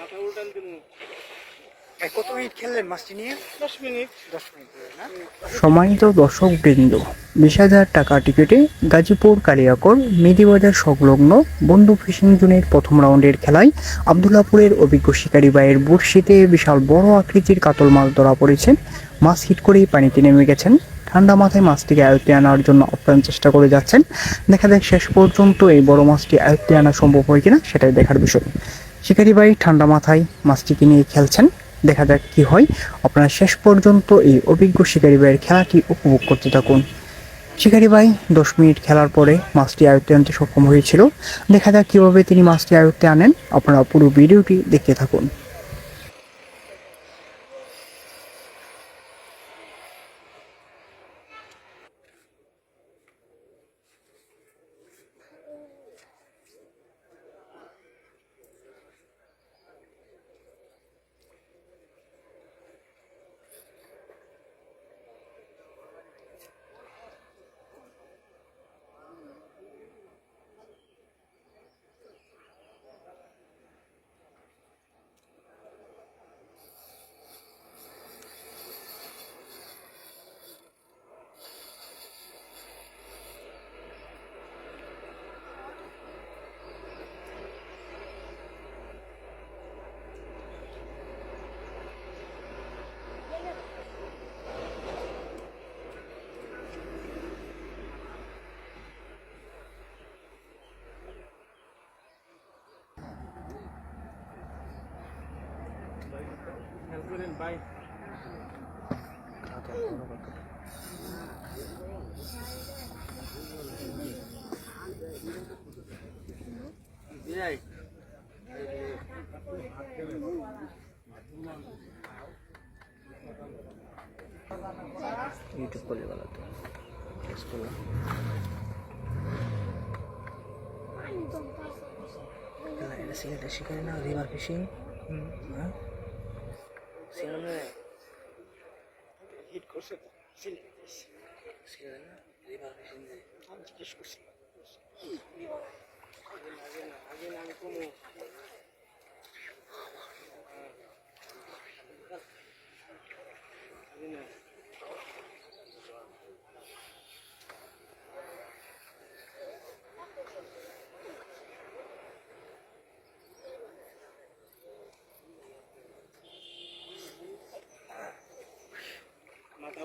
মাথা উল্টান দিমু কত মিনিট খেললেন মাছটি নিয়ে? দশ মিনিট। দশ মিনিট সম্মানিত দর্শক বৃন্দ বিশ হাজার টাকা টিকিটে গাজীপুর কালিয়াকর মেদিবাজার সংলগ্ন বন্ধু ফিশিং জোনের প্রথম রাউন্ডের খেলায় আবদুল্লাপুরের অভিজ্ঞ শিকারী ভাইয়ের বড়শিতে বিশাল বড় আকৃতির কাতল মাছ ধরা পড়েছে। মাছ হিট করেই পানিতে নেমে গেছেন। ঠান্ডা মাথায় মাছটিকে আয়ত্তে আনার জন্য আপ্রাণ চেষ্টা করে যাচ্ছেন। দেখা যাক শেষ পর্যন্ত এই বড় মাছটি আয়ত্তে আনা সম্ভব হয় কিনা সেটাই দেখার বিষয়। শিকারী ভাই, ঠান্ডা মাথায় মাছটিকে নিয়ে খেলছেন। দেখা যাক কি হয়। আপনারা শেষ পর্যন্ত এই অভিজ্ঞ শিকারি ভাইয়ের খেলাটি উপভোগ করতে থাকুন। শিকারি ভাই, দশ মিনিট খেলার পরে মাছটি আয়ত্তে আনতে সক্ষম হয়েছিল। দেখা যাক কীভাবে তিনি মাছটি আয়ত্তে আনেন। আপনারা পুরো ভিডিওটি দেখতে থাকুন। Right. ইউটিউব করলে ভালো তো এটা সিলেটে শিকারি না রিভার ফিশিং হ্যাঁ। সিলেটে হিট করছে সিলে সিলেটে না রিভার ফিশিং আমি জিজ্ঞেস করছি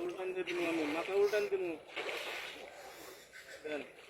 Maulutan din mo. Makaulutan din mo. Yan.